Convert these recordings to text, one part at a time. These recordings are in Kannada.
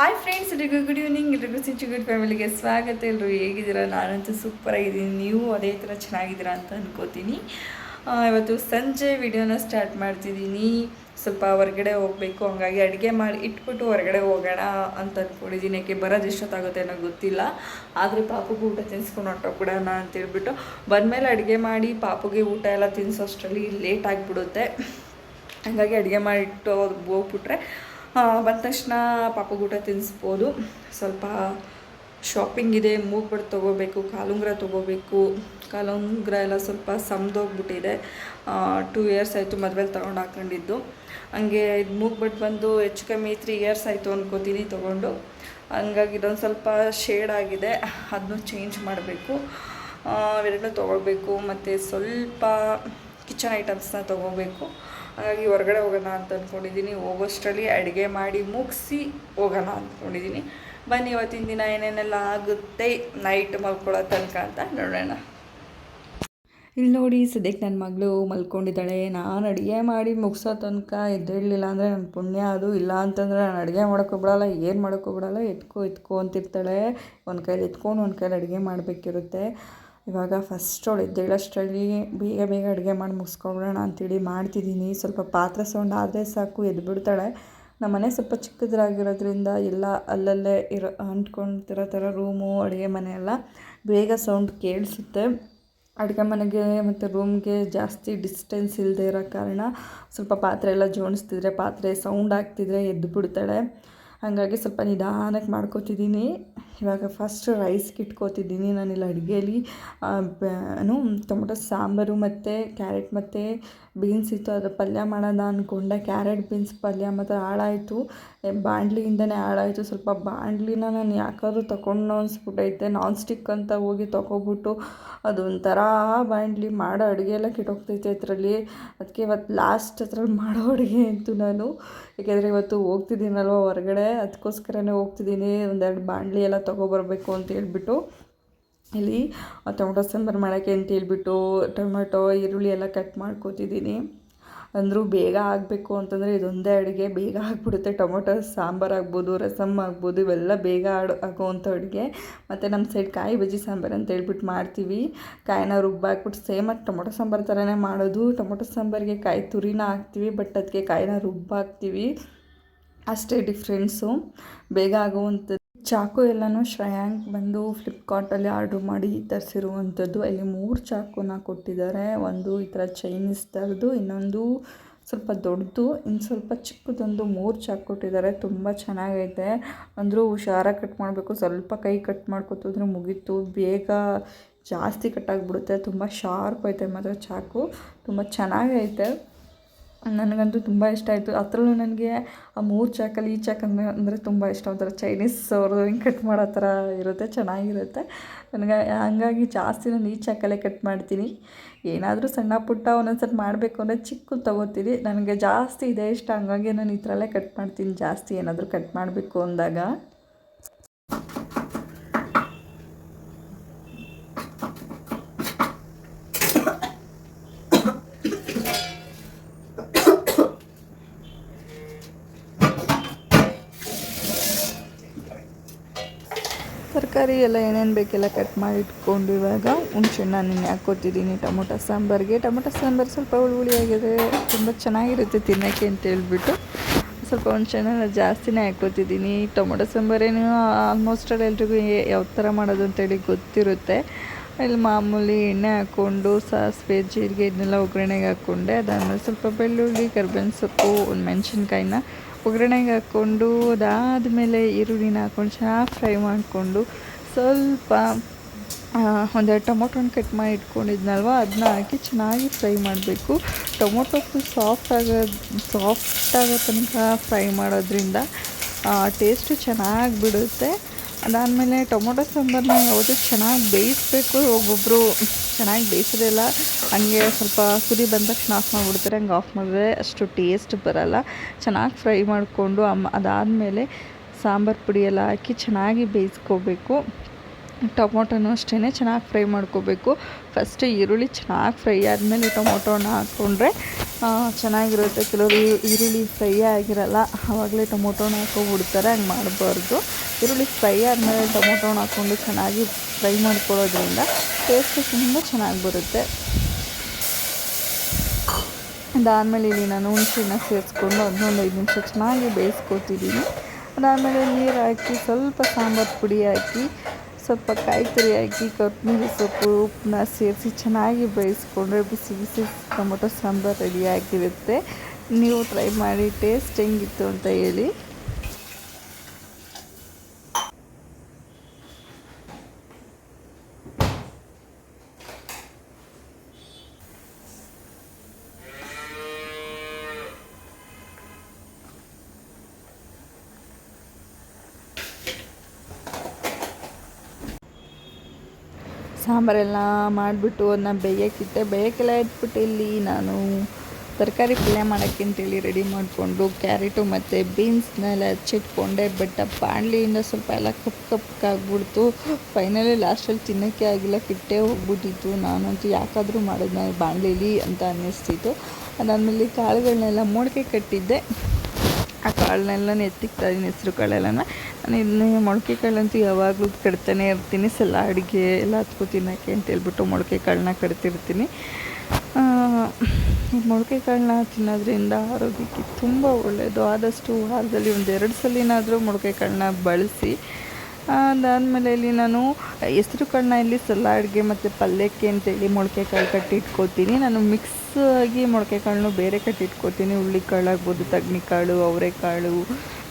ಹಾಯ್ ಫ್ರೆಂಡ್ಸ್ ಎಲ್ರಿಗೂ ಗುಡ್ ಈವ್ನಿಂಗ್ ಎಲ್ರಿಗೂ ಸಿಂಚು ಗುಡ್ ಫ್ಯಾಮಿಲಿಗೆ ಸ್ವಾಗತ. ಎಲ್ಲರೂ ಹೇಗಿದ್ದೀರಾ? ನಾನಂತೂ ಸೂಪರ್ ಆಗಿದ್ದೀನಿ. ನೀವು ಅದೇ ಥರ ಚೆನ್ನಾಗಿದ್ದೀರಾ ಅಂತ ಅನ್ಕೋತೀನಿ. ಇವತ್ತು ಸಂಜೆ ವಿಡಿಯೋನ ಸ್ಟಾರ್ಟ್ ಮಾಡ್ತಿದ್ದೀನಿ. ಸ್ವಲ್ಪ ಹೊರಗಡೆ ಹೋಗಬೇಕು. ಹಂಗಾಗಿ ಅಡುಗೆ ಮಾಡಿ ಇಟ್ಬಿಟ್ಟು ಹೊರಗಡೆ ಹೋಗೋಣ ಅಂತ ಅಂದ್ಕೊಂಡಿದ್ದೀನಿ ಯಾಕೆ ಬರೋದು ಎಷ್ಟೊತ್ತಾಗುತ್ತೆ ಅನ್ನೋ ಗೊತ್ತಿಲ್ಲ. ಆದರೆ ಪಾಪುಗೆ ಊಟ ತಿನ್ಸ್ಕೊಂಡು ಹೊಟ್ಟೋಗ್ಬಿಡೋಣ ಅಂತೇಳ್ಬಿಟ್ಟು ಬಂದಮೇಲೆ ಅಡುಗೆ ಮಾಡಿ ಪಾಪುಗೆ ಊಟ ಎಲ್ಲ ತಿನ್ಸೋಷ್ಟರಲ್ಲಿ ಲೇಟ್ ಆಗಿಬಿಡುತ್ತೆ. ಹಾಗಾಗಿ ಅಡುಗೆ ಮಾಡಿಟ್ಟು ಹೋಗ್ಬಿಟ್ರೆ ಬಂದ ತಕ್ಷಣ ಪಾಪಗೆ ಊಟ ತಿನ್ನಿಸ್ಬೋದು ಸ್ವಲ್ಪ ಶಾಪಿಂಗ್ ಇದೆ ಮೂಗ್ಬಟ್ಟು ತೊಗೋಬೇಕು, ಕಾಲುಂಗ್ರ ತೊಗೋಬೇಕು. ಕಾಲುಂಗ್ರ ಎಲ್ಲ ಸ್ವಲ್ಪ ಸಮದೋಗ್ಬಿಟ್ಟಿದೆ. ಟೂ ಇಯರ್ಸ್ ಆಯಿತು ಮದುವೆಲಿ ತೊಗೊಂಡು ಹಾಕೊಂಡಿದ್ದು. ಹಂಗೆ ಇದು ಮೂಗ್ಬಟ್ಟು ಬಂದು ಹೆಚ್ಚು ಕಮ್ಮಿ ತ್ರೀ ಇಯರ್ಸ್ ಆಯಿತು ಅಂದ್ಕೋತೀನಿ ತೊಗೊಂಡು. ಹಂಗಾಗಿ ಇದೊಂದು ಸ್ವಲ್ಪ ಶೇಡ್ ಆಗಿದೆ ಅದನ್ನು ಚೇಂಜ್ ಮಾಡಬೇಕು. ಅವೆರಡನ್ನೂ ತೊಗೊಳ್ಬೇಕು. ಮತ್ತು ಸ್ವಲ್ಪ ಕಿಚನ್ ಐಟಮ್ಸ್ನ ತೊಗೋಬೇಕು. ಹಾಗಾಗಿ ಹೊರಗಡೆ ಹೋಗೋಣ ಅಂತ ಅಂದ್ಕೊಂಡಿದ್ದೀನಿ ಹೋಗೋಷ್ಟರಲ್ಲಿ ಅಡುಗೆ ಮಾಡಿ ಮುಗಿಸಿ ಹೋಗೋಣ ಅಂದ್ಕೊಂಡಿದ್ದೀನಿ ಬನ್ನಿ ಇವತ್ತಿನ ದಿನ ಏನೇನೆಲ್ಲ ಆಗುತ್ತೆ ನೈಟ್ ಮಲ್ಕೊಳ್ಳೋ ತನಕ ಅಂತ ನೋಡೋಣ. ಇಲ್ಲಿ ನೋಡಿ, ಸದ್ಯಕ್ಕೆ ನನ್ನ ಮಗಳು ಮಲ್ಕೊಂಡಿದ್ದಾಳೆ. ನಾನು ಅಡುಗೆ ಮಾಡಿ ಮುಗಿಸೋ ತನಕ ಎದ್ದೇಳಲಿಲ್ಲ ಅಂದರೆ ನನ್ನ ಪುಣ್ಯ ಅದು. ಇಲ್ಲ ಅಂತಂದರೆ ನಾನು ಅಡುಗೆ ಮಾಡೋಕ್ಕೋಗ್ಬಿಡಲ್ಲ ಏನು ಮಾಡೋಕ್ಕೋಗ್ಬಿಡಲ್ಲ ಎತ್ಕೋ ಎತ್ಕೋ ಅಂತಿರ್ತಾಳೆ. ಒಂದು ಕೈಲಿ ಎತ್ಕೊಂಡು ಒಂದು ಕೈಲಿ ಅಡುಗೆ ಮಾಡಬೇಕಿರುತ್ತೆ. ಇವಾಗ ಫಸ್ಟ್ ಅವಳು ಎದ್ದೇಳೋಷ್ಟರಲ್ಲಿ ಬೇಗ ಬೇಗ ಅಡುಗೆ ಮಾಡಿ ಮುಗಿಸ್ಕೊಬಿಡೋಣ ಅಂತೇಳಿ ಮಾಡ್ತಿದ್ದೀನಿ. ಸ್ವಲ್ಪ ಪಾತ್ರೆ ಸೌಂಡ್ ಆದರೆ ಸಾಕು, ಎದ್ಬಿಡ್ತಾಳೆ. ನಮ್ಮ ಮನೆ ಸ್ವಲ್ಪ ಚಿಕ್ಕದ್ರಾಗಿರೋದ್ರಿಂದ ಎಲ್ಲ ಅಲ್ಲಲ್ಲೇ ಇರೋ ಅಂಟ್ಕೊಳ್ತಿರೋ ಥರ ರೂಮು, ಅಡುಗೆ ಮನೆ ಎಲ್ಲ ಬೇಗ ಸೌಂಡ್ ಕೇಳಿಸುತ್ತೆ. ಅಡುಗೆ ಮನೆಗೆ ಮತ್ತು ರೂಮ್ಗೆ ಜಾಸ್ತಿ ಡಿಸ್ಟೆನ್ಸ್ ಇಲ್ಲದೆ ಇರೋ ಕಾರಣ ಸ್ವಲ್ಪ ಪಾತ್ರೆ ಎಲ್ಲ ಜೋಡಿಸ್ತಿದ್ರೆ, ಪಾತ್ರೆ ಸೌಂಡ್ ಆಗ್ತಿದ್ರೆ ಎದ್ದು ಬಿಡ್ತಾಳೆ ಹಾಗಾಗಿ ಸ್ವಲ್ಪ ನಿಧಾನಕ್ಕೆ ಮಾಡ್ಕೋತಿದ್ದೀನಿ. ಇವಾಗ ಫಸ್ಟ್ ರೈಸ್ಗೆ ಇಟ್ಕೋತಿದ್ದೀನಿ ನಾನಿಲ್ಲಿ ಅಡುಗೆಯಲ್ಲಿ ಏನು, ಟೊಮೊಟೊ, ಸಾಂಬಾರು ಮತ್ತು, ಕ್ಯಾರೆಟ್ ಮತ್ತು ಬೀನ್ಸ್ ಇತ್ತು, ಅದು ಪಲ್ಯ ಮಾಡೋಣ ಅಂದ್ಕೊಂಡೆ ಕ್ಯಾರೆಟ್ ಬೀನ್ಸ್ ಪಲ್ಯ ಮತ್ತು ಹಾಳಾಯಿತು. ಬಾಣಲಿಯಿಂದನೇ ಹಾಳಾಯಿತು. ಸ್ವಲ್ಪ ಬಾಣಲಿನ ನಾನು ಯಾಕಾದ್ರೂ ತಗೊಂಡು ಅನಿಸ್ಬಿಟ್ಟೈತೆ. ನಾನ್ ಸ್ಟಿಕ್ ಅಂತ ಹೋಗಿ ತೊಗೊಬಿಟ್ಟು ಅದೊಂಥರ ಬಾಣಲಿ ಮಾಡೋ ಅಡುಗೆ ಎಲ್ಲ ಕೆಟ್ಟೋಗ್ತೈತೆ ಅದರಲ್ಲಿ. ಅದಕ್ಕೆ ಇವತ್ತು ಲಾಸ್ಟ್ ಅದ್ರಲ್ಲಿ ಮಾಡೋ ಅಡುಗೆ ಅಂತು ನಾನು. ಏಕೆಂದರೆ ಇವತ್ತು ಹೋಗ್ತಿದ್ದೀನಲ್ವ ಹೊರಗಡೆ. ಅದಕ್ಕೋಸ್ಕರನೇ ಹೋಗ್ತಿದ್ದೀನಿ. ಒಂದೆರಡು ಬಾಣಲಿ ಎಲ್ಲ ತೊಗೊಬರ್ಬೇಕು ಅಂತ ಹೇಳ್ಬಿಟ್ಟು. ಇಲ್ಲಿ ಟೊಮೊಟೊ ಸಾಂಬಾರು ಮಾಡೋಕ್ಕೆ ಅಂತ ಹೇಳ್ಬಿಟ್ಟು ಟೊಮೆಟೊ, ಈರುಳ್ಳಿ ಎಲ್ಲ ಕಟ್ ಮಾಡ್ಕೋತಿದ್ದೀನಿ. ಅಂದರೂ ಬೇಗ ಆಗಬೇಕು ಅಂತಂದರೆ ಇದೊಂದೇ ಅಡುಗೆ. ಬೇಗ ಆಗಿಬಿಡುತ್ತೆ. ಟೊಮೊಟೊ, ಸಾಂಬಾರು ಆಗ್ಬೋದು ರಸಮ್ ಆಗ್ಬೋದು, ಇವೆಲ್ಲ ಬೇಗ ಆಡು ಆಗೋವಂಥ ಅಡುಗೆ. ಮತ್ತು ನಮ್ಮ ಸೈಡ್ ಕಾಯಿ ಬಜ್ಜಿ ಸಾಂಬಾರು ಅಂತ ಹೇಳ್ಬಿಟ್ಟು ಮಾಡ್ತೀವಿ. ಕಾಯಿನ ರುಬ್ಬಾಕ್ಬಿಟ್ಟು ಸೇಮ್ ಅದು ಟೊಮೊಟೊ ಸಾಂಬಾರು ಥರನೇ ಮಾಡೋದು. ಟೊಮೊಟೊ ಸಾಂಬಾರಿಗೆ ಕಾಯಿ ತುರಿನ ಹಾಕ್ತೀವಿ ಬಟ್ ಅದಕ್ಕೆ ಕಾಯಿನ ರುಬ್ಬಾಕ್ತೀವಿ ಅಷ್ಟೇ ಡಿಫ್ರೆನ್ಸು ಬೇಗ ಆಗುವಂಥದ್ದು. ಚಾಕು ಎಲ್ಲನೂ ಶ್ರೇಯಾಂಕ್ ಬಂದು ಫ್ಲಿಪ್ಕಾರ್ಟಲ್ಲಿ ಆರ್ಡ್ರ್ ಮಾಡಿ ತರಿಸಿರುವಂಥದ್ದು. ಅಲ್ಲಿ ಮೂರು ಚಾಕುನ ಕೊಟ್ಟಿದ್ದಾರೆ. ಒಂದು ಈ ಥರ ಚೈನೀಸ್ ಥರದ್ದು, ಇನ್ನೊಂದು ಸ್ವಲ್ಪ ದೊಡ್ಡದು, ಇನ್ನು ಸ್ವಲ್ಪ ಚಿಕ್ಕದೊಂದು ಮೂರು ಚಾಕು ಕೊಟ್ಟಿದ್ದಾರೆ. ತುಂಬ ಚೆನ್ನಾಗೈತೆ. ಅಂದರೂ ಹುಷಾರಾಗಿ ಕಟ್ ಮಾಡಬೇಕು. ಸ್ವಲ್ಪ ಕೈ ಕಟ್ ಮಾಡ್ಕೊತಿದ್ರೆ ಮುಗೀತು. ಬೇಗ ಜಾಸ್ತಿ ಕಟ್ಟಾಗಿಬಿಡುತ್ತೆ ತುಂಬ ಶಾರ್ಪ್ ಐತೆ ಮಾತ್ರ ಚಾಕು. ತುಂಬ ಚೆನ್ನಾಗೈತೆ. ನನಗಂತೂ ತುಂಬ ಇಷ್ಟ ಆಯಿತು. ಅದರಲ್ಲೂ ನನಗೆ ಆ ಮೂರು ಚಾಕಲ್ಲಿ ಈ ಚಾಕ್ ಅಂದರೆ ಅಂದರೆ ತುಂಬ ಇಷ್ಟ. ಒಂಥರ ಚೈನೀಸ್ ಅವ್ರದ್ದು ಹಿಂಗೆ ಕಟ್ ಮಾಡೋ ಥರ ಇರುತ್ತೆ, ಚೆನ್ನಾಗಿರುತ್ತೆ. ನನಗೆ ಹಂಗಾಗಿ ಜಾಸ್ತಿ ನಾನು ಈ ಚಾಕಲ್ಲೇ ಕಟ್ ಮಾಡ್ತೀನಿ. ಏನಾದರೂ ಸಣ್ಣ ಪುಟ್ಟ ಒಂದೊಂದು ಮಾಡಬೇಕು ಅಂದರೆ ಚಿಕ್ಕದು ತೊಗೋತೀನಿ. ನನಗೆ ಜಾಸ್ತಿ ಇದೆ ಇಷ್ಟ, ಹಂಗಾಗಿ ನಾನು ಈ ಥರಲ್ಲೇ ಕಟ್ ಮಾಡ್ತೀನಿ. ಜಾಸ್ತಿ ಏನಾದರೂ ಕಟ್ ಮಾಡಬೇಕು ಅಂದಾಗ. ತರಕಾರಿ ಎಲ್ಲ ಏನೇನು ಬೇಕೆಲ್ಲ ಕಟ್ ಮಾಡಿ ಇಟ್ಕೊಂಡು ಇವಾಗ ಹುಣ್ಸೆಣ್ಣ ನೆನೆ ಹಾಕ್ಕೋತಿದ್ದೀನಿ ಟೊಮೊಟೊ ಸಾಂಬಾರಿಗೆ. ಟೊಮೊಟೊ ಸಾಂಬಾರು ಸ್ವಲ್ಪ ಹುಳಿ ಹುಳಿಯಾಗಿದೆ. ತುಂಬ ಚೆನ್ನಾಗಿರುತ್ತೆ ತಿನ್ನೋಕ್ಕೆ ಅಂತ ಹೇಳ್ಬಿಟ್ಟು ಸ್ವಲ್ಪ ಹುಣ್ಸೆಣ್ಣ ಜಾಸ್ತಿನೇ ಹಾಕ್ಕೋತಿದ್ದೀನಿ ಟೊಮೊಟೊ ಸಾಂಬಾರೇನು ಆಲ್ಮೋಸ್ಟ್ ಅಲ್ಲಿ ಎಲ್ರಿಗೂ ಯಾವ ಥರ ಮಾಡೋದು ಅಂತೇಳಿ ಗೊತ್ತಿರುತ್ತೆ. ಇಲ್ಲಿ ಮಾಮೂಲಿ ಎಣ್ಣೆ ಹಾಕ್ಕೊಂಡು, ಸಾಸಿವೆ, ಜೀರಿಗೆ, ಇದನ್ನೆಲ್ಲ ಒಗ್ಗರಣೆಗೆ ಹಾಕ್ಕೊಂಡೆ. ಅದಾದಮೇಲೆ ಸ್ವಲ್ಪ ಬೆಳ್ಳುಳ್ಳಿ, ಕರ್ಬೇವಿನ ಸೊಪ್ಪು, ಒಂದು ಮೆಣಸಿನ್ಕಾಯಿನ ಒಗ್ಗರಣೆಗೆ ಹಾಕ್ಕೊಂಡು, ಅದಾದಮೇಲೆ ಈರುಳ್ಳಿನ ಹಾಕ್ಕೊಂಡು, ಚೆನ್ನಾಗಿ ಫ್ರೈ ಮಾಡಿಕೊಂಡು, ಸ್ವಲ್ಪ ಒಂದೆರಡು ಟೊಮೊಟೊನ ಕಟ್ ಮಾಡಿ ಇಟ್ಕೊಂಡಿದ್ನಲ್ವ ಅದನ್ನ ಹಾಕಿ ಚೆನ್ನಾಗಿ ಫ್ರೈ ಮಾಡಬೇಕು. ಟೊಮೊಟೊ ಫುಲ್ ಸಾಫ್ಟ್ ಆಗೋ ಸಾಫ್ಟ್ ಆಗೋ ತನಕ ಫ್ರೈ ಮಾಡೋದ್ರಿಂದ ಟೇಸ್ಟು ಚೆನ್ನಾಗಿ ಬಿಡುತ್ತೆ. ಅದಾದಮೇಲೆ ಟೊಮೊಟೊ ಸಾಂಬಾರನ್ನ ಯಾವುದು ಚೆನ್ನಾಗಿ ಬೇಯಿಸಬೇಕು. ಒಬ್ಬೊಬ್ಬರು ಚೆನ್ನಾಗಿ ಬೇಯಿಸೋದಿಲ್ಲ ಹಂಗೆ ಸ್ವಲ್ಪ ಕುದಿ ಬಂದ ತಕ್ಷಣ ಆಫ್ ಮಾಡಿಬಿಡ್ತಾರೆ. ಹಂಗೆ ಆಫ್ ಮಾಡಿದ್ರೆ ಅಷ್ಟು ಟೇಸ್ಟ್ ಬರೋಲ್ಲ. ಚೆನ್ನಾಗಿ ಫ್ರೈ ಮಾಡಿಕೊಂಡು ಅಮ್ಮ ಅದಾದಮೇಲೆ ಸಾಂಬಾರು ಪುಡಿ ಎಲ್ಲ ಹಾಕಿ ಚೆನ್ನಾಗಿ ಬೇಯಿಸ್ಕೋಬೇಕು. ಟೊಮೊಟೊನೂ ಅಷ್ಟೇ ಚೆನ್ನಾಗಿ ಫ್ರೈ ಮಾಡ್ಕೋಬೇಕು. ಫಸ್ಟು ಈರುಳ್ಳಿ ಚೆನ್ನಾಗಿ ಫ್ರೈ ಆದಮೇಲೆ ಟೊಮೊಟೊನ ಹಾಕ್ಕೊಂಡ್ರೆ ಚೆನ್ನಾಗಿರುತ್ತೆ. ಕೆಲವರು ಈರುಳ್ಳಿ ಫ್ರೈ ಆಗಿರಲ್ಲ ಆವಾಗಲೇ ಟೊಮೊಟೊನ ಹಾಕೊಂಡ್ಬಿಡ್ತಾರೆ ಹಂಗೆ ಮಾಡಬಾರ್ದು. ಈರುಳ್ಳಿ ಫ್ರೈ ಆದಮೇಲೆ ಟೊಮೊಟೊನ ಹಾಕ್ಕೊಂಡು ಚೆನ್ನಾಗಿ ಫ್ರೈ ಮಾಡ್ಕೊಳ್ಳೋದ್ರಿಂದ ಟೇಸ್ಟ್ ತುಂಬ ಚೆನ್ನಾಗಿ ಬರುತ್ತೆ. ಅದಾದಮೇಲೆ ಇಲ್ಲಿ ನಾನು ಹುಣಸೆಹಣ್ಣ ಸೇರಿಸ್ಕೊಂಡು ಅದನ್ನೊಂದು ಐದು ನಿಮಿಷ ಚೆನ್ನಾಗಿ ಬೇಯಿಸ್ಕೊತಿದ್ದೀನಿ ಅದಾದಮೇಲೆ ನೀರು ಹಾಕಿ ಸ್ವಲ್ಪ ಸಾಂಬಾರು ಪುಡಿ ಹಾಕಿ ಸ್ವಲ್ಪ ಕಾಯಿ ತುರಿ ಹಾಕಿ, ಕೊತ್ತಂಬರಿ ಸೊಪ್ಪು, ಉಪ್ಪನ್ನ ಸೇರಿಸಿ ಚೆನ್ನಾಗಿ ಬೇಯಿಸ್ಕೊಂಡ್ರೆ ಬಿಸಿ ಬಿಸಿ ಟೊಮೊಟೊ ಸಾಂಬಾರು ರೆಡಿಯಾಗಿರುತ್ತೆ ನೀವು ಟ್ರೈ ಮಾಡಿ, ಟೇಸ್ಟ್ ಹೆಂಗಿತ್ತು ಅಂತ ಹೇಳಿ. ಸಾಂಬಾರೆಲ್ಲ ಮಾಡಿಬಿಟ್ಟು ಅದನ್ನ ಬೇಯಕ್ಕಿಟ್ಟೆ ಬೇಯಕ್ಕೆಲ್ಲ ಇಟ್ಬಿಟ್ಟು ಇಲ್ಲಿ ನಾನು ತರಕಾರಿ ಪಲ್ಯ ಮಾಡೋಕ್ಕೆ ಅಂತೇಳಿ ರೆಡಿ ಮಾಡಿಕೊಂಡು ಕ್ಯಾರೆಟು ಮತ್ತು ಬೀನ್ಸ್ನೆಲ್ಲ ಹಚ್ಚಿಟ್ಕೊಂಡೆ ಬಟ್ ಆ ಬಾಣಲಿಯಿಂದ ಸ್ವಲ್ಪ ಎಲ್ಲ ಕಪ್ ಕಪ್ಪಾಗ್ಬಿಡ್ತು ಫೈನಲಿ ಲಾಸ್ಟಲ್ಲಿ ತಿನ್ನೋಕ್ಕೆ ಆಗಿಲ್ಲ, ಕಿಟ್ಟೆ ಹೋಗ್ಬಿಟ್ಟಿತ್ತು. ನಾನಂತೂ ಯಾಕಾದರೂ ಮಾಡಿದ್ನ ನಾನು ಬಾಣಲಿಲಿ ಅಂತ ಅನ್ನಿಸ್ತಿತ್ತು. ಅದಾದಮೇಲೆ ಕಾಳುಗಳನ್ನೆಲ್ಲ ಮೊಳಕೆ ಕಟ್ಟಿದ್ದೆ. ಆ ಕಾಳನ್ನೆಲ್ಲ ಎತ್ತಿಕ್ತಾ ಇದ್ದೀನಿ ಹೆಸ್ರು ಕಾಳೆಲ್ಲ ನಾನು ಇದನ್ನೇ ಮೊಳಕೆ ಕಾಳಂತೂ ಯಾವಾಗಲೂ ಕಟ್ತಾನೆ ಇರ್ತೀನಿ ಸಲ ಅಡುಗೆ ಎಲ್ಲ ಹತ್ಕೊ ತಿನ್ನೋಕ್ಕೆ ಅಂತ ಹೇಳ್ಬಿಟ್ಟು ಮೊಳಕೆ ಕಾಳನ್ನ ಈ ಮೊಳಕೆ ಕಾಳನ್ನ ತಿನ್ನೋದ್ರಿಂದ ಆರೋಗ್ಯಕ್ಕೆ ತುಂಬ ಒಳ್ಳೆಯದು ಆದಷ್ಟು ವಾರದಲ್ಲಿ ಒಂದೆರಡು ಸಲಿನಾದರೂ ಮೊಳಕೆ ಕಾಳನ್ನ ಬಳಸಿ ಅದಾದಮೇಲೆ ಇಲ್ಲಿ ನಾನು ಹೆಸ್ರು ಕಾಳನ್ನ ಇಲ್ಲಿ ಸಲಾಡ್ಗೆ ಮತ್ತು ಪಲ್ಯಕ್ಕೆ ಅಂತೇಳಿ ಮೊಳಕೆ ಕಾಳು ಕಟ್ಟಿಟ್ಕೋತೀನಿ. ನಾನು ಮಿಕ್ಸ್ ಆಗಿ ಮೊಳಕೆ ಕಾಳನ್ನು ಬೇರೆ ಕಟ್ಟಿಟ್ಕೋತೀನಿ. ಹುಳ್ಳಿಕಾಳು ಆಗ್ಬೋದು, ತಗ್ನಿಕಾಳು, ಅವರೆಕಾಳು,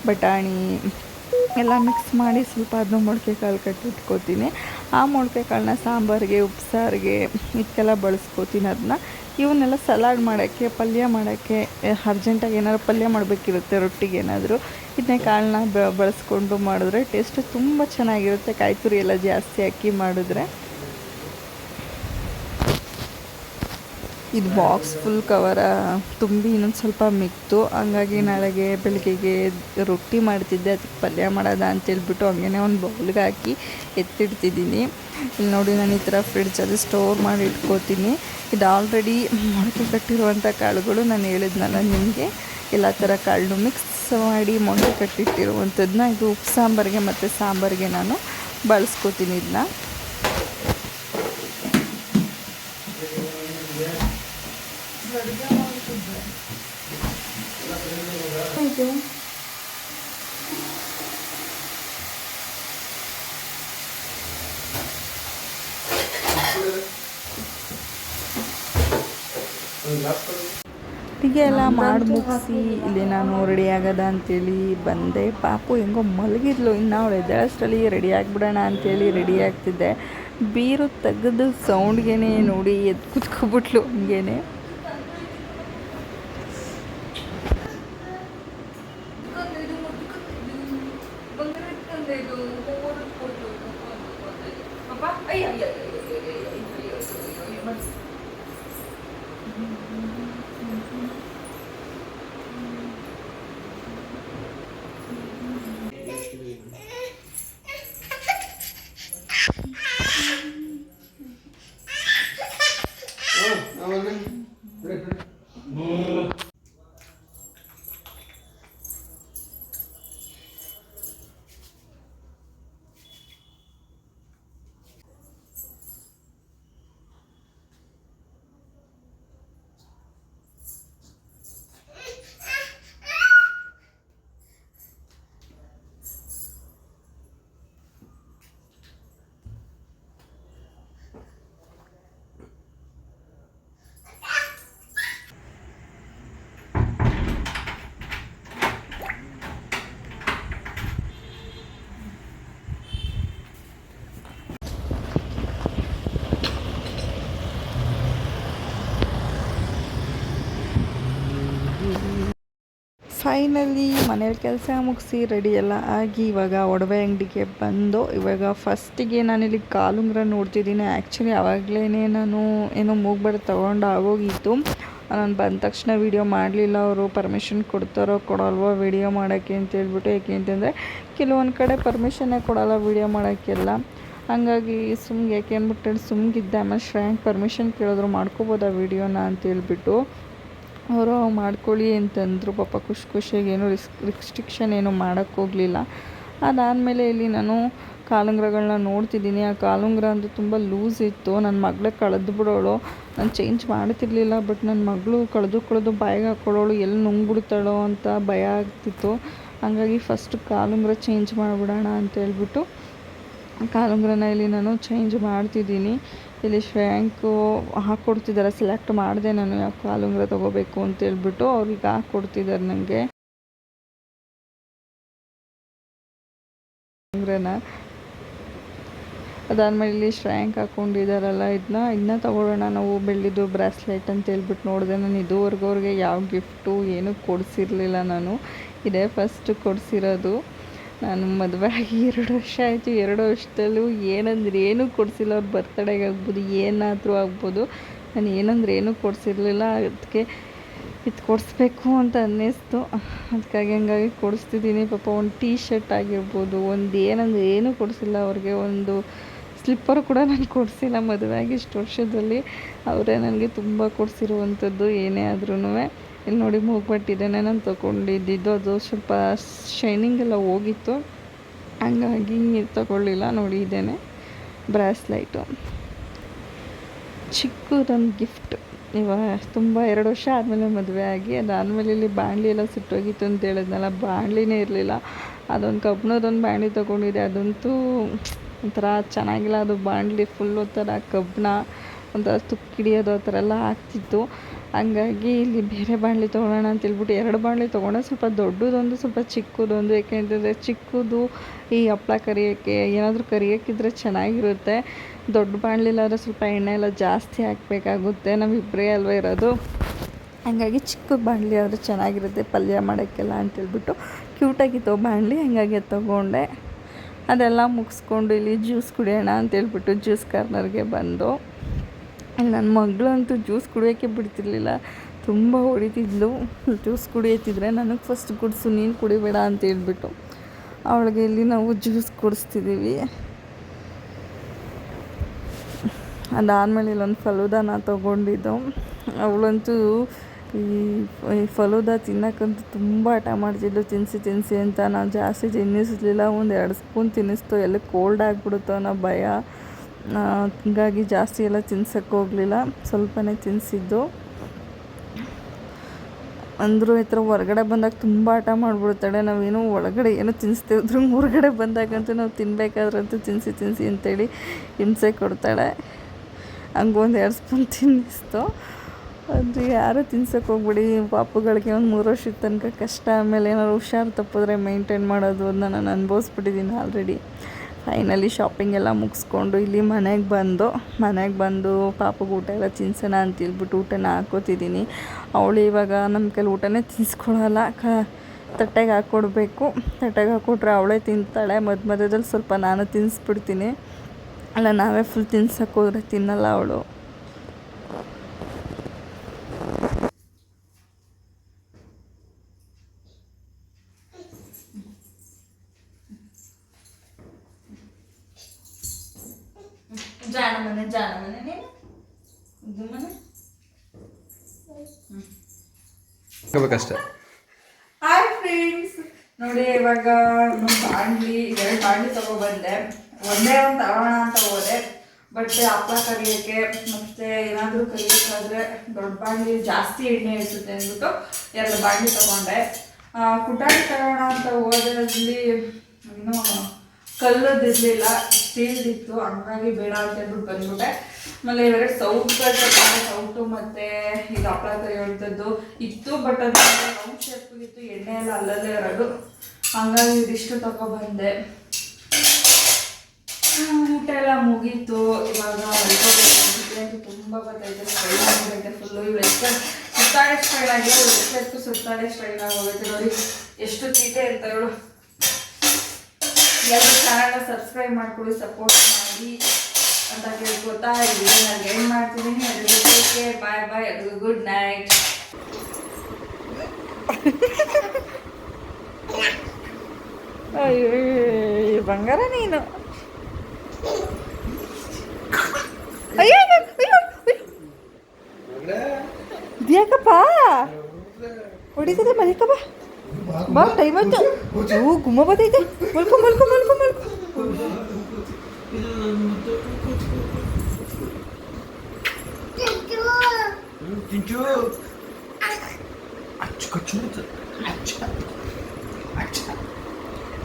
ಬಟಾಣಿ ಎಲ್ಲ ಮಿಕ್ಸ್ ಮಾಡಿ ಸ್ವಲ್ಪ ಅದನ್ನು ಮೊಳಕೆ ಕಾಳು ಕಟ್ಟಿಟ್ಕೋತೀನಿ. ಆ ಮೊಳಕೆ ಕಾಳನ್ನ ಸಾಂಬಾರಿಗೆ, ಉಪ್ಸಾರಿಗೆ ಇದಕ್ಕೆಲ್ಲ ಬಳಸ್ಕೋತೀನಿ ಅದನ್ನ ಇವನ್ನೆಲ್ಲ ಸಲಾಡ್ ಮಾಡೋಕ್ಕೆ, ಪಲ್ಯ ಮಾಡೋಕ್ಕೆ ಅರ್ಜೆಂಟಾಗಿ ಏನಾದ್ರು ಪಲ್ಯ ಮಾಡಬೇಕಿರುತ್ತೆ ರೊಟ್ಟಿಗೆ ಏನಾದರೂ. ಇದನ್ನೇ ಕಾಳನ್ನ ಬಳಸ್ಕೊಂಡು ಮಾಡಿದ್ರೆ ಟೇಸ್ಟ್ ತುಂಬ ಚೆನ್ನಾಗಿರುತ್ತೆ. ಕಾಯಿ ತುರಿ ಎಲ್ಲ ಜಾಸ್ತಿ ಹಾಕಿ ಮಾಡಿದ್ರೆ. ಇದು ಬಾಕ್ಸ್ ಫುಲ್ ಕವರ ತುಂಬಿ ಇನ್ನೊಂದು ಸ್ವಲ್ಪ ಮಿಕ್ತು. ಹಂಗಾಗಿ ನಾಳೆಗೆ ಬೆಳಗ್ಗೆಗೆ ರೊಟ್ಟಿ ಮಾಡ್ತಿದ್ದೆ, ಅದಕ್ಕೆ ಪಲ್ಯ ಮಾಡೋದ ಅಂತೇಳ್ಬಿಟ್ಟು ಹಂಗೇ ಒಂದು ಬೌಲ್ಗೆ ಹಾಕಿ ಎತ್ತಿಡ್ತಿದ್ದೀನಿ. ಇಲ್ಲಿ ನೋಡಿ ನಾನು ಈ ಥರ ಫ್ರಿಡ್ಜಲ್ಲಿ ಸ್ಟೋರ್ ಮಾಡಿ ಇಟ್ಕೋತೀನಿ. ಇದು ಆಲ್ರೆಡಿ ಮೊಳಕೆ ಕಟ್ಟಿರುವಂಥ ಕಾಳುಗಳು ನಾನು ಹೇಳಿದ್ನಲ್ಲ ನಿಮಗೆ. ಎಲ್ಲ ಥರ ಕಾಳು ಮಿಕ್ಸ್ ಮಾಡಿ ಮೊಳಕೆ ಕಟ್ಟಿಟ್ಟಿರುವಂಥದ್ದನ್ನ ಇದು ಉಪ್ಪು ಸಾಂಬಾರಿಗೆ ಮತ್ತು ಸಾಂಬಾರಿಗೆ ನಾನು ಬಳಸ್ಕೋತೀನಿ ಇದನ್ನ ಆಯಿತು ಹೀಗೆ ಎಲ್ಲ ಮಾಡಿ ಮುಗಿಸಿ ಇಲ್ಲಿ ನಾನು ರೆಡಿ ಆಗದ ಅಂತೇಳಿ ಬಂದೆ. ಪಾಪು ಹೆಂಗೋ ಮಲಗಿದ್ಲು. ಇನ್ನು ಅವಳು ಎದ್ದೇಳಷ್ಟರಲ್ಲಿ ರೆಡಿ ಆಗಿಬಿಡೋಣ ಅಂತೇಳಿ ರೆಡಿ ಆಗ್ತಿದ್ದೆ. ಬೀರು ತೆಗೆದು ಸೌಂಡ್ಗೆ ನೋಡಿ ಎದ್ದು ಕುತ್ಕೊಬಿಟ್ಲು ಹಂಗೇನೆ. ಫೈನಲಿ ಮನೇಲಿ ಕೆಲಸ ಮುಗಿಸಿ ರೆಡಿ ಎಲ್ಲ ಆಗಿ ಇವಾಗ ಒಡವೆ ಅಂಗಡಿಗೆ ಬಂದು ಇವಾಗ ಫಸ್ಟಿಗೆ ನಾನಿಲ್ಲಿ ಕಾಲುಂಗ್ರ ನೋಡ್ತಿದ್ದೀನಿ. ಆ್ಯಕ್ಚುಲಿ ಆವಾಗಲೇ ನಾನು ಏನೋ ಮೂಗ್ಬಡ ತೊಗೊಂಡು ಆಗೋಗಿತ್ತು ನಾನು ಬಂದ ತಕ್ಷಣ ವೀಡಿಯೋ ಮಾಡಲಿಲ್ಲ ಅವರು ಪರ್ಮಿಷನ್ ಕೊಡ್ತಾರೋ ಕೊಡಲ್ವೋ ವೀಡಿಯೋ ಮಾಡೋಕ್ಕೆ ಅಂತ ಹೇಳ್ಬಿಟ್ಟು ಯಾಕೆ ಅಂತಂದರೆ ಕೆಲವೊಂದು ಕಡೆ ಪರ್ಮಿಷನ್ನೇ ಕೊಡಲ್ಲ ವೀಡಿಯೋ ಮಾಡೋಕ್ಕೆಲ್ಲ. ಹಾಗಾಗಿ ಸುಮ್ಗೆ ಯಾಕೆ ಅಂದ್ಬಿಟ್ಟು ಸುಮ್ಗಿದ್ದೆ. ಆಮೇಲೆ ಶ್ರೇಯಾಂಕ್ ಪರ್ಮಿಷನ್ ಕೇಳಿದ್ರು ಮಾಡ್ಕೋಬೋದಾ ವೀಡಿಯೋನ ಅಂತ ಹೇಳ್ಬಿಟ್ಟು. ಅವರು ಮಾಡ್ಕೊಳ್ಳಿ ಅಂತಂದರು. ಪಾಪ ಖುಷಿ ಖುಷಿಯಾಗಿ ಏನೂ ರಿಸ್ಕ್ ರಿಸ್ಟ್ರಿಕ್ಷನ್ ಏನೂ ಮಾಡೋಕ್ಕೋಗಲಿಲ್ಲ ಅದಾದಮೇಲೆ ಇಲ್ಲಿ ನಾನು ಕಾಲುಂಗ್ರಗಳನ್ನ ನೋಡ್ತಿದ್ದೀನಿ. ಆ ಕಾಲುಂಗ್ರ ಅಂದರೆ ತುಂಬ ಲೂಸ್ ಇತ್ತು. ನನ್ನ ಮಗಳೇ ಕಳೆದು ಬಿಡೋಳು. ನಾನು ಚೇಂಜ್ ಮಾಡ್ತಿರ್ಲಿಲ್ಲ ಬಟ್ ನನ್ನ ಮಗಳು ಕಳೆದು ಕಳೆದು ಬಾಯಿಗೆ ಹಾಕೊಳ್ಳೋಳು ಎಲ್ಲಿ ನುಂಗ್ಬಿಡ್ತಾಳೋ ಅಂತ ಭಯ ಆಗ್ತಿತ್ತು. ಹಾಗಾಗಿ ಫಸ್ಟ್ ಕಾಲುಂಗ್ರ ಚೇಂಜ್ ಮಾಡಿಬಿಡೋಣ ಅಂತ ಹೇಳ್ಬಿಟ್ಟು ಕಾಲುಂಗ್ರನ ಇಲ್ಲಿ ನಾನು ಚೇಂಜ್ ಮಾಡ್ತಿದ್ದೀನಿ. ಇಲ್ಲಿ ಶ್ರ್ಯಾಂಕು ಹಾಕ್ಕೊಡ್ತಿದ್ದಾರೆ ಸೆಲೆಕ್ಟ್ ಮಾಡಿದೆ ನಾನು ಯಾವ ಕಾಲುಂಗ್ರ ತೊಗೋಬೇಕು ಅಂತ ಹೇಳ್ಬಿಟ್ಟು ಅವ್ರಿಗೆ ಹಾಕ್ಕೊಡ್ತಿದ್ದಾರೆ ನನಗೆ ಉಂಗ್ರನ ಅದಾದ್ಮೇಲೆ ಇಲ್ಲಿ ಶ್ರ್ಯಾಂಕ್ ಹಾಕ್ಕೊಂಡಿದ್ದಾರಲ್ಲ ಇದನ್ನ ಇದನ್ನ ತೊಗೊಳ್ಳೋಣ ನಾವು ಬೆಳ್ಳಿದು ಬ್ರಾಸ್ಲೆಟ್ ಅಂತ ಹೇಳ್ಬಿಟ್ಟು ನೋಡಿದೆ ನಾನು, ಇದುವರೆಗೂ ಅವ್ರಿಗೆ ಯಾವ ಗಿಫ್ಟು ಏನೂ ಕೊಡಿಸಿರ್ಲಿಲ್ಲ ನಾನು. ಇದೇ ಫಸ್ಟ್ ಕೊಡಿಸಿರೋದು. ನಾನು ಮದುವೆ ಆಗಿ ಎರಡು ವರ್ಷ ಆಯಿತು. ಎರಡು ವರ್ಷದಲ್ಲೂ ಏನಂದ್ರೆ ಏನೂ ಕೊಡಿಸಿಲ್ಲ. ಅವ್ರ ಬರ್ತಡೇಗೆ ಆಗ್ಬೋದು, ಏನಾದರೂ ಆಗ್ಬೋದು. ನಾನು ಏನಂದ್ರೆ ಏನೂ ಕೊಡಿಸಿರ್ಲಿಲ್ಲ. ಅದಕ್ಕೆ ಇದು ಕೊಡಿಸ್ಬೇಕು ಅಂತ ಅನ್ನಿಸ್ತು. ಅದಕ್ಕಾಗಿ ಹಂಗಾಗಿ ಕೊಡಿಸ್ತಿದ್ದೀನಿ. ಪಾಪ ಒಂದು ಟೀ ಶರ್ಟ್ ಆಗಿರ್ಬೋದು, ಒಂದು ಏನಂದ್ರೆ ಏನೂ ಕೊಡಿಸಿಲ್ಲ ಅವ್ರಿಗೆ. ಒಂದು ಸ್ಲಿಪ್ಪರ್ ಕೂಡ ನಾನು ಕೊಡಿಸಿಲ್ಲ ಮದುವೆ ಆಗಿ ಇಷ್ಟು ವರ್ಷದಲ್ಲಿ. ಅವರೇ ನನಗೆ ತುಂಬ ಕೊಡಿಸಿರುವಂಥದ್ದು ಏನೇ ಆದ್ರೂ ಇಲ್ಲಿ ನೋಡಿ ಮೂಗ್ಬಟ್ಟಿದ್ದೇನೆ ನಾನು ತೊಗೊಂಡಿದ್ದಿದ್ದು ಅದು ಸ್ವಲ್ಪ ಶೈನಿಂಗ್ ಎಲ್ಲ ಹೋಗಿತ್ತು. ಹಂಗಾಗಿ ತಗೊಳ್ಳಿಲ್ಲ. ನೋಡಿ ಇದೇನೆ. ಬ್ರಾಸ್ಲೈಟು ಚಿಕ್ಕದೊಂದು ಗಿಫ್ಟ್. ಇವಾಗ ತುಂಬ ಎರಡು ವರ್ಷ ಆದಮೇಲೆ ಮದುವೆ ಆಗಿ, ಅದಾದಮೇಲೆ ಇಲ್ಲಿ ಬಾಣಲಿ ಎಲ್ಲ ಸುಟ್ಟೋಗಿತ್ತು ಅಂತ ಹೇಳಿದ್ನಲ್ಲ ಬಾಣಲಿನೇ ಇರಲಿಲ್ಲ. ಅದೊಂದು ಕಬ್ಬಿಣದೊಂದು ಬಾಣಲಿ ತೊಗೊಂಡಿದ್ದೆ. ಅದಂತೂ ಒಂಥರ ಚೆನ್ನಾಗಿಲ್ಲ. ಅದು ಬಾಣಲಿ ಫುಲ್ ಥರ ಕಬ್ಬಣ ಒಂಥರ ತುಕ್ಕಿಡಿಯೋದು ಆ ಥರ ಎಲ್ಲ ಆಗ್ತಿತ್ತು. ಹಂಗಾಗಿ ಇಲ್ಲಿ ಬೇರೆ ಬಾಣಲಿ ಅಂತ ಹೇಳ್ಬಿಟ್ಟು ಎರಡು ಬಾಣಲಿ ತೊಗೊಂಡೆ ಸ್ವಲ್ಪ ದೊಡ್ಡದೊಂದು ಸ್ವಲ್ಪ ಚಿಕ್ಕದೊಂದು ಏಕೆಂತಂದರೆ ಚಿಕ್ಕದು ಈ ಹಪ್ಳ ಕರಿಯೋಕ್ಕೆ, ಏನಾದರೂ ಕರಿಯೋಕ್ಕಿದ್ರೆ ಚೆನ್ನಾಗಿರುತ್ತೆ. ದೊಡ್ಡ ಬಾಣಲಿಲಾದ್ರೆ ಸ್ವಲ್ಪ ಎಣ್ಣೆ ಎಲ್ಲ ಜಾಸ್ತಿ ಹಾಕಬೇಕಾಗುತ್ತೆ. ನಮ್ಮಿಬ್ಬರೇ ಅಲ್ವ ಇರೋದು. ಹಂಗಾಗಿ ಚಿಕ್ಕ ಬಾಣಲಿ ಆದರೆ ಚೆನ್ನಾಗಿರುತ್ತೆ ಪಲ್ಯ ಮಾಡೋಕ್ಕೆಲ್ಲ ಅಂತೇಳ್ಬಿಟ್ಟು ಕ್ಯೂಟಾಗಿತ್ತು ಬಾಣಲಿ, ಹಂಗಾಗಿ ತೊಗೊಂಡೆ. ಅದೆಲ್ಲ ಮುಗಿಸ್ಕೊಂಡು ಇಲ್ಲಿ ಜ್ಯೂಸ್ ಕುಡಿಯೋಣ ಅಂತೇಳ್ಬಿಟ್ಟು ಜ್ಯೂಸ್ ಕಾರ್ನರ್ಗೆ ಬಂದು ನನ್ನ ಮಗಳಂತೂ ಜ್ಯೂಸ್ ಕುಡಿಯೋಕ್ಕೆ ಬಿಡ್ತಿರ್ಲಿಲ್ಲ. ತುಂಬ ಹೊಡಿತಿದ್ಲು. ಜ್ಯೂಸ್ ಕುಡಿಯತ್ತಿದ್ರೆ ನನಗೆ ಫಸ್ಟ್ ಕುಡಿಸು, ನೀನು ಕುಡಿಬೇಡ ಅಂತ ಹೇಳ್ಬಿಟ್ಟು ಅವಳಿಗೆ ಇಲ್ಲಿ ನಾವು ಜ್ಯೂಸ್ ಕುಡಿಸ್ತಿದ್ದೀವಿ. ಅದಾದಮೇಲೆ ಇಲ್ಲೊಂದು ಫಲೂದಾನ ತೊಗೊಂಡಿದ್ದು. ಅವಳಂತೂ ಈ ಫಲೂದ ತಿನ್ನೋಕ್ಕಂತೂ ತುಂಬ ಹಠ ಮಾಡ್ತಿದ್ಲು. ತಿನ್ನಿಸಿ ತಿನ್ನಿಸಿ ಅಂತ. ನಾನು ಜಾಸ್ತಿ ತಿನ್ನಿಸ್ಲಿಲ್ಲ. ಒಂದು ಎರಡು ಸ್ಪೂನ್ ತಿನ್ನಿಸ್ತು. ಎಲ್ಲ ಕೋಲ್ಡ್ ಆಗಿಬಿಡುತ್ತೋ ಅನ್ನೋ ಭಯ. ಹಂಗಾಗಿ ಜಾಸ್ತಿ ಎಲ್ಲ ತಿನ್ಸಕ್ಕೆ ಹೋಗಲಿಲ್ಲ. ಸ್ವಲ್ಪನೇ ತಿನ್ನಿಸಿದ್ದು ಅಂದರೂ ಈ ಥರ ಹೊರಗಡೆ ಬಂದಾಗ ತುಂಬ ಆಟ ಮಾಡಿಬಿಡ್ತಾಳೆ ನಾವೇನು ಒಳಗಡೆ ಏನೋ ತಿನ್ನಿಸ್ತಿದ್ರು ಹೊರಗಡೆ ಬಂದಾಗಂತೂ ನಾವು ತಿನ್ನಬೇಕಾದ್ರಂತೂ ತಿನ್ನಿಸಿ ತಿನ್ನಿಸಿ ಅಂತೇಳಿ ಹಿಂಸೆ ಕೊಡ್ತಾಳೆ. ಹಂಗೆ ಒಂದು ಎರಡು ಸ್ಪೂನ್ ತಿನ್ನಿಸ್ತು. ಅದು ಯಾರು ತಿನ್ಸಕ್ಕೆ ಹೋಗ್ಬಿಡಿ, ಪಾಪುಗಳಿಗೆ ಒಂದು ಮೂರು ವರ್ಷದ ತನಕ ಕಷ್ಟ, ಆಮೇಲೆ ಏನಾದ್ರು ಹುಷಾರು ತಪ್ಪಿದ್ರೆ ಮೇಂಟೈನ್ ಮಾಡೋದು ಅದನ್ನ ನಾನು ಅನುಭವಿಸ್ಬಿಟ್ಟಿದ್ದೀನಿ ಆಲ್ರೆಡಿ. ಫೈನಲಿ ಶಾಪಿಂಗ್ ಎಲ್ಲ ಮುಗಿಸ್ಕೊಂಡು ಇಲ್ಲಿ ಮನೆಗೆ ಬಂದು ಮನೆಗೆ ಬಂದು ಪಾಪಗೆ ಊಟ ಎಲ್ಲ ತಿನ್ಸೋಣ ಅಂತ ಹೇಳ್ಬಿಟ್ಟು ಊಟನ ಹಾಕೋತಿದ್ದೀನಿ ಅವಳು ಇವಾಗ ನಮ್ಮ ಕೈಲಿ ಊಟನೇ ತಿನ್ಸ್ಕೊಳಲ್ಲ. ಕ, ತಟ್ಟೆಗೆ ಹಾಕ್ಕೊಡ್ಬೇಕು. ತಟ್ಟೆಗೆ ಹಾಕ್ಕೊಟ್ರೆ ಅವಳೇ ತಿಂತಾಳೆ. ಮಧ್ಯ ಮಧ್ಯದಲ್ಲಿ ಸ್ವಲ್ಪ ನಾನು ತಿನ್ನಿಸ್ಬಿಡ್ತೀನಿ ಅಲ್ಲ, ನಾವೇ ಫುಲ್ ತಿನ್ಸೋಕ್ಕೋದ್ರೆ ತಿನ್ನಲ್ಲ ಅವಳು. ಹೋಗ್ಬೇಕಷ್ಟೆ ಹಾಯ್ ಫ್ರೆಂಡ್ಸ್ ನೋಡಿ ಇವಾಗ ಒಂದು ಬಾಂಡ್ಲಿ ಎರಡು ಬಾಂಡ್ಲಿ ತಗೊಬಂದೆ ಒಂದೇ ಒಂದು ತಗೋಣ ಅಂತ ಹೋದೆ. ಬಟ್ ಅಪ್ಪ ಕರಿಯೋಕ್ಕೆ ಮತ್ತೆ ಏನಾದರೂ ಕರಿಯೋಕ್ಕಾದ್ರೆ ದೊಡ್ಡ ಬಾಂಡ್ಲಿ ಜಾಸ್ತಿ ಎಣ್ಣೆ ಇರ್ತದೆ ಅಂದ್ಬಿಟ್ಟು ಎರಡು ಬಾಂಡ್ಲಿ ತಗೊಂಡೆ. ಕುಟಾಣಿ ತಗೋಣ ಅಂತ ಹೋದಲ್ಲಿ ಇನ್ನೂ ಕಲ್ಲದಿರಲಿಲ್ಲ ಸ್ಟೀಲ್ದಿತ್ತು. ಹಂಗಾಗಿ ಬೇಡ ಅಂತ ಹೇಳ್ಬಿಟ್ಟು ಬಂದ್ಬಿಟ್ಟೆ. ಆಮೇಲೆ ಇವಾಗ ತಗೊಂಡೆ ಸೌಟು ಮತ್ತೆ ಇದು ಹಪ್ಪಳ ಕರಿಯುವಂಥದ್ದು ಇತ್ತು ಬಟ್ ಅದು ರೌಂಡ್ ಇತ್ತು, ಎಣ್ಣೆ ಎಲ್ಲ ಅಲ್ಲಲ್ಲೇ ಇರೋದು ಹಂಗಾಗಿ ಇದಿಷ್ಟು ತಗೊಬಂದೆ. ಊಟ ಎಲ್ಲ ಮುಗೀತು. ಇವಾಗ ಅಂತೂ ತುಂಬ ಫುಲ್ ಸ್ಟ್ರೈನ್ ಆಗಿರುತ್ತೆ ಫುಲ್ಲು ಎಷ್ಟು ಸುತ್ತಾಡೆ ಸ್ಟ್ರೈನ್ ಎಷ್ಟು ಎಷ್ಟೆಷ್ಟು ಸುತ್ತಾಡೆ ಸ್ಟ್ರೈನ್ ಆಗೋಗೈತೆ ನೋಡಿ. ಎಷ್ಟು ಚೀಟೆ ಇರ್ತಾವಳು ಎಲ್ಲ ಚಾನಲ್ನ ಸಬ್ಸ್ಕ್ರೈಬ್ ಮಾಡ್ಕೊಳ್ಳಿ ಸಪೋರ್ಟ್ ಮಾಡಿ. ಅಂತ ಕೇಳ್ಕೊತಾ ಇದ್ದೀನಿ ನಾನು ಏನು ಮಾಡ್ತಿದ್ದೀನಿ ಅದಕ್ಕೆ ಬಾಯ್ ಬಾಯ್ ಎಲ್ರಿಗೂ ಗುಡ್ ನೈಟ್ ಅಯ್ಯೋ ಬಂಗಾರ ನೀನು. ಅಯ್ಯೋ. ಇದ್ಯಾಕಪ್ಪ ಹೊಡಿತದೆ ಮಲಿಕಪ್ಪ ಬಾ ಟೈಮ್ ಆಯ್ತು. ಓ, ಗುಮ್ಮ ಬತ್ತೈತೆ ಮಲ್ಕೊ ಮಲ್ಕೊ ಮಲ್ಕೊ ಮಲ್ಕೊ. ಚಿಂಚು ಅಚ್ಚು ಕಚ್ಚು ಅಚ್ಚ ಅಚ್ಚ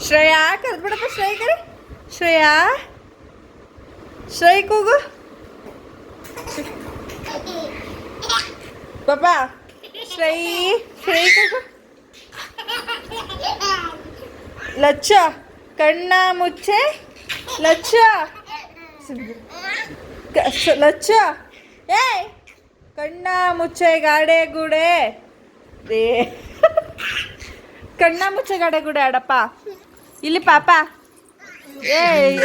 ಶ್ರೇಯಾ ಕರೆದ್ಬಿಡಪ್ಪ ಶ್ರೇಯ. ಕರೆ ಶ್ರೇಯಾ ಶ್ರೇಯಕ್ ಹೋಗು ಪಾಪ ಶ್ರೈ ಶ್ರೇಯಕ್ ಹೋಗು ಲಚ್ಚ, ಕಣ್ಣ ಮುಚ್ಚೆ. ಲಚ್ಚ. ಕ- ಸ- ಲಚ್ಚ. ಏಯ್. ಕಣ್ಣ ಮುಚ್ಚೆ ಗಾಡೆ ಗುಡೆ. ರೇ ಕಣ್ಣ ಮುಚ್ಚೆ ಗಾಡೆ ಗುಡೆ ಆಡಪ್ಪ. ಇಲ್ಲಿ ಪಾಪ. ಏಯ್.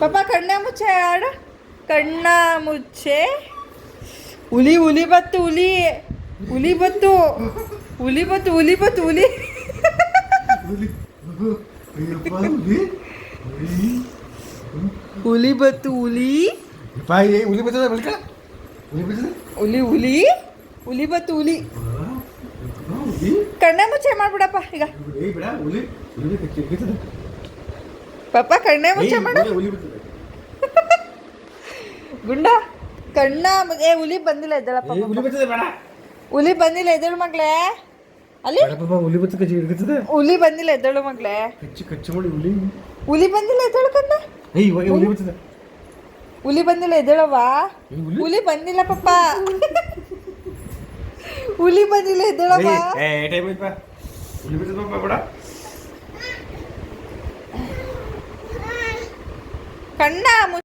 ಪಾಪ ಕಣ್ಣ ಮುಚ್ಚೆ ಆಡ. ಕಣ್ಣ ಮುಚ್ಚೆ. ಹುಲಿ ಹುಲಿ ಬತ್ತು ಹುಲಿ. ಹುಲಿ ಬತ್ತು. ಹುಲಿ ಬತ್ತು ಹುಲಿ ಬತ್ತು ಹುಲಿ. ಹುಲಿ? ಬತ್ತು ಹುಲಿ. ಹುಲಿ ಬತ್ತದ ಬಳಿಕ? ಹುಲಿ ಬರ್ತದೆ ಹುಲಿ ಹುಲಿ. ಹುಲಿ ಬತ್ತು ಹುಲಿ. ಕಣ್ಣ ಮುಚ್ಚೆ ಮಾಡ್ಬಿಡಪ್ಪ ಈಗ. ಪಾಪ ಕಣ್ಣೆ ಮುಚ್ಚೆ ಮಾಡು. ಗುಂಡಾ ಕಣ್ಣ ಏ ಹುಲಿ ಬಂದಿಲ್ಲ ಎದ್ದಳಪ್ಪ ಹುಲಿ ಬಂದಿಲ್ಲ ಎದ್ದಳು ಮಗ್ಳೆ. ಅಲ್ಲಿ? ಬೇಡ ಪಾಪ ಹುಲಿ ಬರ್ತದೆ ಕಚ್ಚಿ ಕಚ್ಚದ ಹುಲಿ ಬಂದಿಲ್ಲ ಎದ್ದಳು ಮಗ್ಳೆ. ಕಚ್ಚಿ ಕಚ್ಚಿ ಮಾಡಿ ಹುಲಿ. ಹುಲಿ ಬಂದಿಲ್ಲ ಎದ್ದಳು ಕಂದ ಏಯ್ ಇವಾಗ ಹುಲಿ ಬರ್ತದೆ ಹುಲಿ ಬಂದಿಲ್ಲ ಎದ್ದಳವ್ವ? ಏ, ಹುಲಿ? ಹುಲಿ ಬಂದಿಲ್ಲ ಪಪ್ಪ ಹುಲಿ ಬಂದಿಲ್ಲ ಎದ್ದಳವ್ವ? ಏ ಟೈಮ್ ಐತಪ್ಪ ಹುಲಿ ಬರ್ತದೆ ಪಾಪ ಬೇಡ. ಕಣ್ಣ ಮುಚ್ಚ.